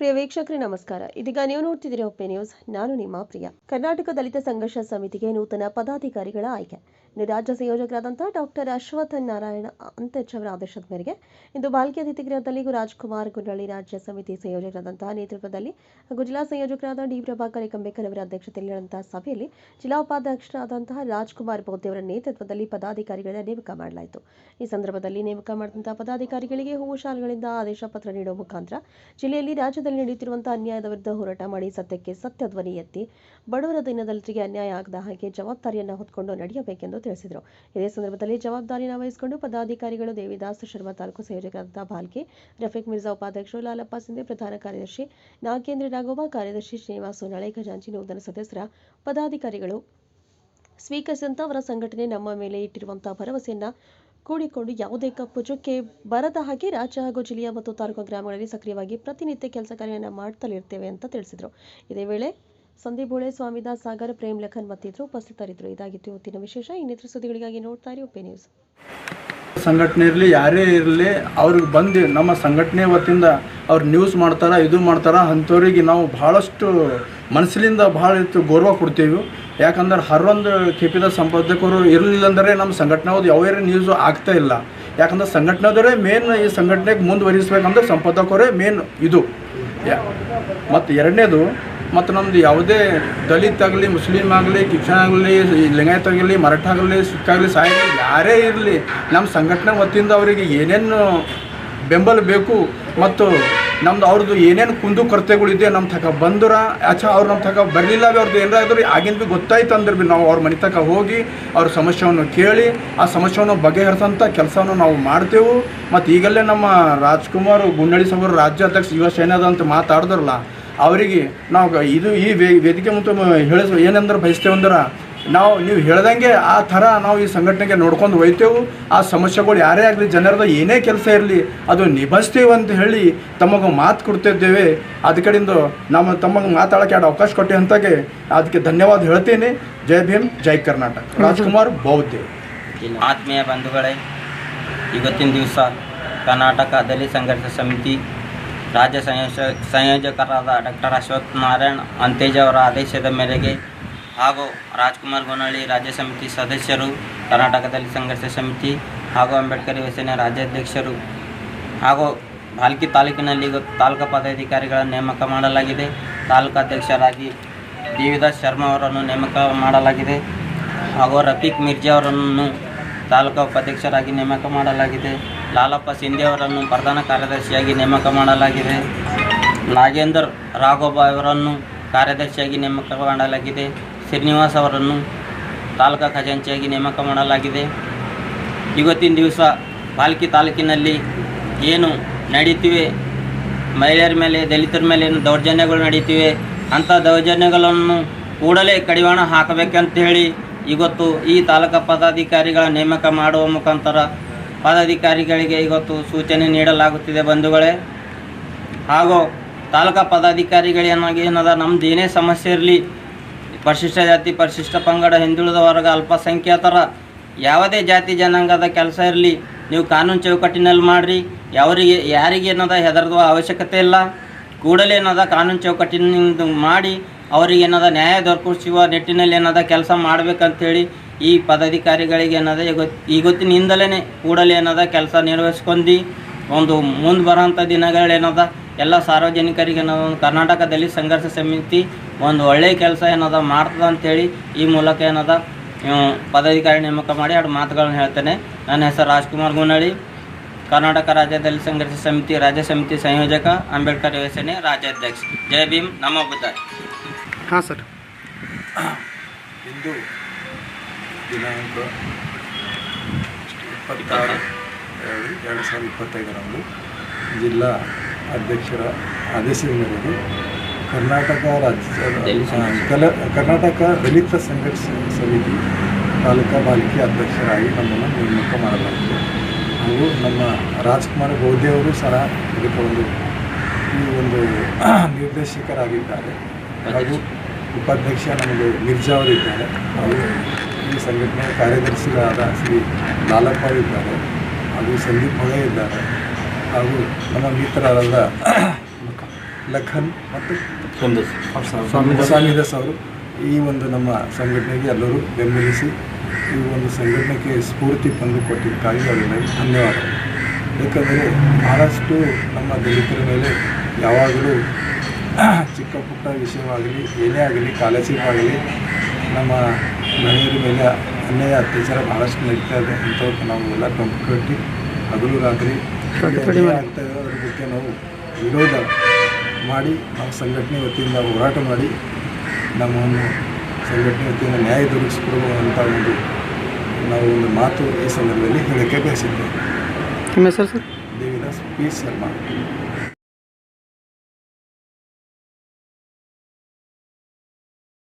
ಪ್ರಿಯ ವೀಕ್ಷಕರೇ, ನಮಸ್ಕಾರ. ಇದೀಗ ನೀವು ನೋಡ್ತಿದ್ದೀರಿ ಒಪ್ಪೆ ನ್ಯೂಸ್ ನಾನು ನಿಮ್ಮ ಪ್ರಿಯ. ಕರ್ನಾಟಕ ದಲಿತ ಸಂಘರ್ಷ ಸಮಿತಿಗೆ ನೂತನ ಪದಾಧಿಕಾರಿಗಳ ಆಯ್ಕೆ. ರಾಜ್ಯ ಸಂಯೋಜಕರಾದಂತಹ ಡಾಕ್ಟರ್ ಅಶ್ವಥ್ ನಾರಾಯಣ ಅಂತೆಚ್ ಅವರ ಆದೇಶದ ಮೇರೆಗೆ ಇಂದು ಬಾಲ್ಕಿ ಅತಿಥಿಗೃಹದಲ್ಲಿ ರಾಜ್ಕುಮಾರ್ ಗುಂಡಳ್ಳಿ ರಾಜ್ಯ ಸಮಿತಿ ಸಂಯೋಜಕರಾದಂತಹ ನೇತೃತ್ವದಲ್ಲಿ ಹಾಗೂ ಜಿಲ್ಲಾ ಸಂಯೋಜಕರಾದ ಡಿ ಪ್ರಭಾಕರ್ ಕಂಬೇಕರ್ ಅವರ ಅಧ್ಯಕ್ಷತೆಯಲ್ಲಿ ನಡೆದಂತಹ ಸಭೆಯಲ್ಲಿ ಜಿಲ್ಲಾ ಉಪಾಧ್ಯಕ್ಷರಾದಂತಹ ರಾಜ್ಕುಮಾರ್ ಬೌದ್ಧವರ ನೇತೃತ್ವದಲ್ಲಿ ಪದಾಧಿಕಾರಿಗಳನ್ನು ನೇಮಕ ಮಾಡಲಾಯಿತು. ಈ ಸಂದರ್ಭದಲ್ಲಿ ನೇಮಕ ಮಾಡಿದಂತಹ ಪದಾಧಿಕಾರಿಗಳಿಗೆ ಹೂವು ಶಾಲೆಗಳಿಂದ ಆದೇಶ ಪತ್ರ ನೀಡುವ ಮುಖಾಂತರ ಜಿಲ್ಲೆಯಲ್ಲಿ ರಾಜ್ಯದಲ್ಲಿ ನಡೆಯುತ್ತಿರುವಂತಹ ಅನ್ಯಾಯದ ವಿರುದ್ಧ ಹೋರಾಟ ಮಾಡಿ ಸತ್ಯಕ್ಕೆ ಸತ್ಯ ಧ್ವನಿ ಎತ್ತಿ ಬಡವರ ದಿನದಲ್ಲಿಗೆ ಅನ್ಯಾಯ ಆಗದ ಹಾಗೆ ಜವಾಬ್ದಾರಿಯನ್ನು ಹೊತ್ಕೊಂಡು ನಡೆಯಬೇಕೆಂದು ತಿಳಿಸಿದರು. ಇದೇ ಸಂದರ್ಭದಲ್ಲಿ ಜವಾಬ್ದಾರಿಯನ್ನು ವಹಿಸಿಕೊಂಡು ಪದಾಧಿಕಾರಿಗಳು ದೇವಿದಾಸ್ ಶರ್ಮಾ ತಾಲೂಕು ಸಂಯೋಜಕರಾದ ಭಾಲ್ಕೆ ರಫೀಕ್ ಮಿರ್ಜಾ ಉಪಾಧ್ಯಕ್ಷರು ಲಾಲಪ್ಪ ಸಿಂಧೆ ಪ್ರಧಾನ ಕಾರ್ಯದರ್ಶಿ ನಾಗೇಂದ್ರ ರಾಘವ, ಕಾರ್ಯದರ್ಶಿ ಶ್ರೀನಿವಾಸ ನಳೆ ಖಜಾಂಚಿ ನೂತನ ಸದಸ್ಯರ ಪದಾಧಿಕಾರಿಗಳು. ಸ್ವೀಕರಿಸಿದಂಥ ಅವರ ಸಂಘಟನೆ ನಮ್ಮ ಮೇಲೆ ಇಟ್ಟಿರುವಂತಹ ಭರವಸೆಯನ್ನು ಕೂಡಿಕೊಂಡು ಯಾವುದೇ ಕಪ್ಪು ಚುಕ್ಕೆ ಬರದ ಹಾಗೆ ರಾಜ್ಯ ಹಾಗೂ ಜಿಲ್ಲೆಯ ಮತ್ತು ತಾಲೂಕು ಗ್ರಾಮಗಳಲ್ಲಿ ಸಕ್ರಿಯವಾಗಿ ಪ್ರತಿನಿತ್ಯ ಕೆಲಸ ಕಾರ್ಯವನ್ನು ಮಾಡ್ತಲಿರ್ತೇವೆ ಅಂತ ತಿಳಿಸಿದರು. ಇದೇ ವೇಳೆ ಸಂದೀಪ್ ಬೋಳೆ ಸ್ವಾಮಿದಾಸ್ ಸಾಗರ್, ಪ್ರೇಮ್ ಲಖನ್ ಮತ್ತಿದ್ರು ಉಪಸ್ಥಿತರಿದ್ದರು. ಇದಾಗಿತ್ತು ಇವತ್ತಿನ ವಿಶೇಷ. ಇನ್ನಿತರ ಸುದ್ದಿಗಳಿಗಾಗಿ ನೋಡ್ತಾ ಇರಿ ಒಪ್ಪೆ ನ್ಯೂಸ್ ಸಂಘಟನೆ ಇರಲಿ, ಯಾರೇ ಇರಲಿ ಅವ್ರಿಗೆ ಬಂದು ನಮ್ಮ ಸಂಘಟನೆ ವತಿಯಿಂದ ಅವ್ರು ನ್ಯೂಸ್ ಮಾಡ್ತಾರೆ, ಇದು ಮಾಡ್ತಾರೆ, ಅಂಥವ್ರಿಗೆ ನಾವು ಭಾಳಷ್ಟು ಮನಸ್ಸಿನಿಂದ ಭಾಳ ಇತ್ತು ಗೌರವ ಕೊಡ್ತೀವಿ. ಯಾಕಂದ್ರೆ ಹರೊಂದು ಕೆಪಿದ ಸಂಪಾದಕರು ಇರಲಿಲ್ಲ ಅಂದರೆ ನಮ್ಮ ಸಂಘಟನೆ ಯಾವ್ಯಾರ ನ್ಯೂಸು ಆಗ್ತಾ ಇಲ್ಲ. ಯಾಕಂದ್ರೆ ಸಂಘಟನೆದವರೇ ಮೇನ್ ಈ ಸಂಘಟನೆಗೆ ಮುಂದುವರಿಸ್ಬೇಕಂದ್ರೆ ಸಂಪಾದಕರೇ ಮೇನ್ ಇದು. ಮತ್ತು ಎರಡನೇದು ಮತ್ತು ನಮ್ಮದು ಯಾವುದೇ ದಲಿತ ಆಗಲಿ ಮುಸ್ಲಿಮ್ ಆಗಲಿ ಕ್ರಿಶ್ಚನ್ ಆಗಲಿ ಲಿಂಗಾಯತ್ ಆಗಲಿ ಮರಾಠ ಆಗಲಿ ಸಿಖ್ ಆಗಲಿ ಸಾಯಿ ಯಾರೇ ಇರಲಿ, ನಮ್ಮ ಸಂಘಟನೆ ವತಿಯಿಂದ ಅವರಿಗೆ ಏನೇನು ಬೆಂಬಲ ಬೇಕು ಮತ್ತು ನಮ್ದು ಅವ್ರದ್ದು ಏನೇನು ಕುಂದು ಕೊರತೆಗಳಿದೆ, ನಮ್ಮ ತಕ ಬಂದ್ರ ಆಚೆ ಅವ್ರು ನಮ್ಮ ತಕ ಬರಲಿಲ್ಲ ಬಿ ಅವ್ರದ್ದು ಏನಾದ್ರು ಆಗಿನ ಭೀ ಗೊತ್ತಾಯ್ತು ಅಂದ್ರೆ ಭೀ ನಾವು ಅವ್ರ ಮನೆ ತಕ ಹೋಗಿ ಅವ್ರ ಸಮಸ್ಯೆಯನ್ನು ಕೇಳಿ, ಆ ಸಮಸ್ಯೆಯನ್ನು ಬಗೆಹರಿಸೋಂಥ ಕೆಲಸವನ್ನು ನಾವು ಮಾಡ್ತೇವೆ. ಮತ್ತು ಈಗಲ್ಲೇ ನಮ್ಮ ರಾಜ್ಕುಮಾರ್ ಗುಂಡಳಿ ಸಭರು ರಾಜ್ಯಾಧ್ಯಕ್ಷ ಯುವ ಸೇನಾದ ಅಂತ ಮಾತಾಡಿದ್ರಲ್ಲ ಅವರಿಗೆ ನಾವು ಇದು ಈ ವೇ ವೇದಿಕೆ ಮತ್ತು ಹೇಳಿಸ್ ಏನಂದ್ರೆ ಬಯಸ್ತೇವಂದ್ರೆ ನಾವು ನೀವು ಹೇಳ್ದಂಗೆ ಆ ಥರ ನಾವು ಈ ಸಂಘಟನೆಗೆ ನೋಡ್ಕೊಂಡು ಹೋಯ್ತೇವೆ. ಆ ಸಮಸ್ಯೆಗಳು ಯಾರೇ ಆಗಲಿ ಜನರದ ಏನೇ ಕೆಲಸ ಇರಲಿ ಅದು ನಿಭಾಯಿಸ್ತೇವೆ ಅಂತ ಹೇಳಿ ತಮಗೆ ಮಾತು ಕೊಡ್ತಿದ್ದೇವೆ. ಅದ ಕಡೆಯಿಂದ ನಮ್ಮ ತಮಗೆ ಮಾತಾಡೋಕ್ಕೆ ಎರಡು ಅವಕಾಶ ಕೊಟ್ಟೆ ಅಂತಾಗೆ ಅದಕ್ಕೆ ಧನ್ಯವಾದ ಹೇಳ್ತೇನೆ. ಜೈ ಭೀಮ್ ಜೈ ಕರ್ನಾಟಕ. ರಾಜ್ಕುಮಾರ್ ಬೌದ್ಧ. ಆತ್ಮೀಯ ಬಂಧುಗಳೇ ಇವತ್ತಿನ ದಿವಸ ಕರ್ನಾಟಕ ದಲಿತ ಸಂಘರ್ಷ ಸಮಿತಿ ರಾಜ್ಯ ಸಂಯೋಜ, ಸಂಯೋಜಕರಾದ ಡಾಕ್ಟರ್ ಅಶ್ವಥ್ ನಾರಾಯಣ್ ಅಂತೇಜ್ ಅವರ ಆದೇಶದ ಮೇರೆಗೆ ಹಾಗೂ ರಾಜ್ಕುಮಾರ್ ಗೊನಳ್ಳಿ ರಾಜ್ಯ ಸಮಿತಿ ಸದಸ್ಯರು ಕರ್ನಾಟಕ ದಲಿತ ಸಂಘರ್ಷ ಸಮಿತಿ ಹಾಗೂ ಅಂಬೇಡ್ಕರ್ ಯುವಸೇನೆ ರಾಜ್ಯಾಧ್ಯಕ್ಷರು ಹಾಗೂ ಭಾಲ್ಕಿ ತಾಲೂಕಿನಲ್ಲಿ ತಾಲೂಕು ಪದಾಧಿಕಾರಿಗಳ ನೇಮಕ ಮಾಡಲಾಗಿದೆ. ತಾಲೂಕಾಧ್ಯಕ್ಷರಾಗಿ ದೇವಿದಾಸ್ ಶರ್ಮಾ ಅವರನ್ನು ನೇಮಕ ಮಾಡಲಾಗಿದೆ ಹಾಗೂ ರಫೀಕ್ ಮಿರ್ಜಾ ಅವರನ್ನು ತಾಲೂಕು ಉಪಾಧ್ಯಕ್ಷರಾಗಿ ನೇಮಕ ಮಾಡಲಾಗಿದೆ. ಲಾಲಪ್ಪ ಸಿಂಧೆ ಅವರನ್ನು ಪ್ರಧಾನ ಕಾರ್ಯದರ್ಶಿಯಾಗಿ ನೇಮಕ ಮಾಡಲಾಗಿದೆ. ನಾಗೇಂದರ್ ರಾಘೋಬ ಅವರನ್ನು ಕಾರ್ಯದರ್ಶಿಯಾಗಿ ನೇಮಕ ಮಾಡಲಾಗಿದೆ. ಶ್ರೀನಿವಾಸ್ ಅವರನ್ನು ತಾಲೂಕಾ ಖಜಾಂಚಿಯಾಗಿ ನೇಮಕ ಮಾಡಲಾಗಿದೆ. ಇವತ್ತಿನ ದಿವಸ ಪಾಲ್ಕಿ ತಾಲೂಕಿನಲ್ಲಿ ಏನು ನಡೀತಿವೆ? ಮಹಿಳೆಯರ ಮೇಲೆ, ದಲಿತರ ಮೇಲೆ ಏನು ದೌರ್ಜನ್ಯಗಳು ನಡೀತಿವೆ? ಅಂಥ ದೌರ್ಜನ್ಯಗಳನ್ನು ಕೂಡಲೇ ಕಡಿವಾಣ ಹಾಕಬೇಕಂತ ಹೇಳಿ ಇವತ್ತು ಈ ತಾಲೂಕು ಪದಾಧಿಕಾರಿಗಳ ನೇಮಕ ಮಾಡುವ ಮುಖಾಂತರ ಪದಾಧಿಕಾರಿಗಳಿಗೆ ಇವತ್ತು ಸೂಚನೆ ನೀಡಲಾಗುತ್ತಿದೆ ಬಂಧುಗಳೇ. ಹಾಗೂ ತಾಲೂಕಾ ಪದಾಧಿಕಾರಿಗಳೇನಾಗಿ ಏನದ ನಮ್ದು ಏನೇ ಸಮಸ್ಯೆ ಇರಲಿ, ಪರಿಶಿಷ್ಟ ಜಾತಿ, ಪರಿಶಿಷ್ಟ ಪಂಗಡ, ಹಿಂದುಳಿದ ವರ್ಗ, ಅಲ್ಪಸಂಖ್ಯಾತರ, ಯಾವುದೇ ಜಾತಿ ಜನಾಂಗದ ಕೆಲಸ ಇರಲಿ, ನೀವು ಕಾನೂನು ಚೌಕಟ್ಟಿನಲ್ಲಿ ಮಾಡಿರಿ. ಯಾವರಿಗೆ, ಯಾರಿಗೆ ಏನದ ಹೆದರುವ ಅವಶ್ಯಕತೆ ಇಲ್ಲ. ಕೂಡಲೇ ಏನದ ಕಾನೂನು ಚೌಕಟ್ಟಿನಿಂದ ಮಾಡಿ ಅವರಿಗೆ ಏನದ ನ್ಯಾಯ ದೊರಕಿಸುವ ನಿಟ್ಟಿನಲ್ಲಿ ಏನದ ಕೆಲಸ ಮಾಡಬೇಕಂತೇಳಿ ಈ ಪದಾಧಿಕಾರಿಗಳಿಗೆ ಏನದ ಈ ಇವತ್ತಿನಿಂದಲೇ ಕೂಡಲೇ ಏನದ ಕೆಲಸ ನಿರ್ವಹಿಸ್ಕೊಂಡು ಒಂದು ಮುಂದೆ ಬರೋಂಥ ದಿನಗಳೇನದ ಎಲ್ಲ ಸಾರ್ವಜನಿಕರಿಗೆ ಏನದ ಒಂದು ಕರ್ನಾಟಕದಲ್ಲಿ ಸಂಘರ್ಷ ಸಮಿತಿ ಒಂದು ಒಳ್ಳೆಯ ಕೆಲಸ ಏನದ ಮಾಡ್ತದೆ ಅಂಥೇಳಿ ಈ ಮೂಲಕ ಏನದ ಪದಾಧಿಕಾರಿ ನೇಮಕ ಮಾಡಿ ಎರಡು ಮಾತುಗಳನ್ನು ಹೇಳ್ತೇನೆ. ನನ್ನ ಹೆಸರು ರಾಜ್ಕುಮಾರ್ ಗುನಳ್ಳಿ ಕರ್ನಾಟಕ ರಾಜ್ಯ ದಲಿತ ಸಂಘರ್ಷ ಸಮಿತಿ ರಾಜ್ಯ ಸಮಿತಿ ಸಂಯೋಜಕ ಅಂಬೇಡ್ಕರ್ ಯೋಜನೆ ರಾಜ್ಯಾಧ್ಯಕ್ಷ. ಜೈ ಭೀಮ್. ನಮ್ಮ ಬುದ್ಧ. ಹಾಂ ಸರ್ ಇಂದು ದಿನಾಂಕ ಇಪ್ಪತ್ತಾರು ಎರಡು ಎರಡು ಸಾವಿರದ ಇಪ್ಪತ್ತೈದರಂದು ಜಿಲ್ಲಾ ಅಧ್ಯಕ್ಷರ ಆದೇಶದ ಮೇರೆಗೆ ಕರ್ನಾಟಕ ರಾಜ್ಯ. ಕಲ, ಕರ್ನಾಟಕ ದಲಿತ ಸಂಘರ್ಷ ಸಮಿತಿ ತಾಲೂಕಾ ಪಾಲಿಕೆ ಅಧ್ಯಕ್ಷರಾಗಿ ನಮ್ಮನ್ನು ನೇಮಕ ಮಾಡಲಾಗಿದೆ ಹಾಗೂ ನಮ್ಮ ರಾಜ್ಕುಮಾರ್ ಅವರು ಸಹ ಇದಕ್ಕೆ ಒಂದು, ಈ ಒಂದು ನಿರ್ದೇಶಕರಾಗಿದ್ದಾರೆ ಹಾಗೂ ಉಪಾಧ್ಯಕ್ಷ ನಮಗೆ ಮಿರ್ಜಾ ಅವರು ಇದ್ದಾರೆ. ಹಾಗೂ ಈ ಸಂಘಟನೆಯ ಕಾರ್ಯದರ್ಶಿಗಳಾದ ಶ್ರೀ ಲಾಲಪ್ಪ ಇದ್ದಾರೆ. ಹಾಗೂ ಸಂದೀಪ್ ಹೊಳೆ ಇದ್ದಾರೆ. ಹಾಗೂ ನಮ್ಮ ಮಿತ್ರರಾದ ಲಖನ್ ಮತ್ತು ಸ್ವಾಮಿ ಸ್ವಾಮಿದಾಸ್ ಅವರು ಈ ಒಂದು ನಮ್ಮ ಸಂಘಟನೆಗೆ ಎಲ್ಲರೂ ಬೆಂಬಲಿಸಿ ಈ ಒಂದು ಸಂಘಟನೆಗೆ ಸ್ಫೂರ್ತಿ ತಂದು ಕೊಟ್ಟಿದ್ದಕ್ಕಾಗಿ ಅವರಿಗೆ ಧನ್ಯವಾದಗಳು. ಏಕೆಂದರೆ ಬಹಳಷ್ಟು ನಮ್ಮ ದಲಿತರ ಮೇಲೆ ಯಾವಾಗಲೂ ಚಿಕ್ಕ ಪುಟ್ಟ ವಿಷಯವಾಗಲಿ ಏನೇ ಆಗಲಿ ಕಾಲೇಜಿಗಾಗಲಿ ನಮ್ಮ ಮನೆಯವರ ಮೇಲೆ ಅನ್ಯಾಯ ಅತ್ಯಾಚಾರ ಭಾಳಷ್ಟು ನಡೀತಾ ಇದೆ ಅಂಥವ್ರಿಗೆ ನಾವು ಎಲ್ಲ ಕಂಪು ಕಟ್ಟಿ ಹಗಲು ರಾತ್ರಿ ಅನ್ಯಾಯ ಆಗ್ತಾ ಇದೆ ಅದ್ರ ಬಗ್ಗೆ ನಾವು ವಿರೋಧ ಮಾಡಿ ನಾವು ಸಂಘಟನೆ ವತಿಯಿಂದ ಹೋರಾಟ ಮಾಡಿ ನಮ್ಮನ್ನು ಸಂಘಟನೆ ವತಿಯಿಂದ ನ್ಯಾಯ ದೊರಕಿಸ್ಕೊಡುವಂಥ ಒಂದು ನಾವು ಒಂದು ಮಾತು ಈ ಸಂದರ್ಭದಲ್ಲಿ ಹೇಳಕ್ಕೆ ಬಯಸಿದ್ದೇವೆ ಹೆಸರು ಸರ್? ದೇವಿದಾಸ್ ಪಿ. ಶರ್ಮಾ.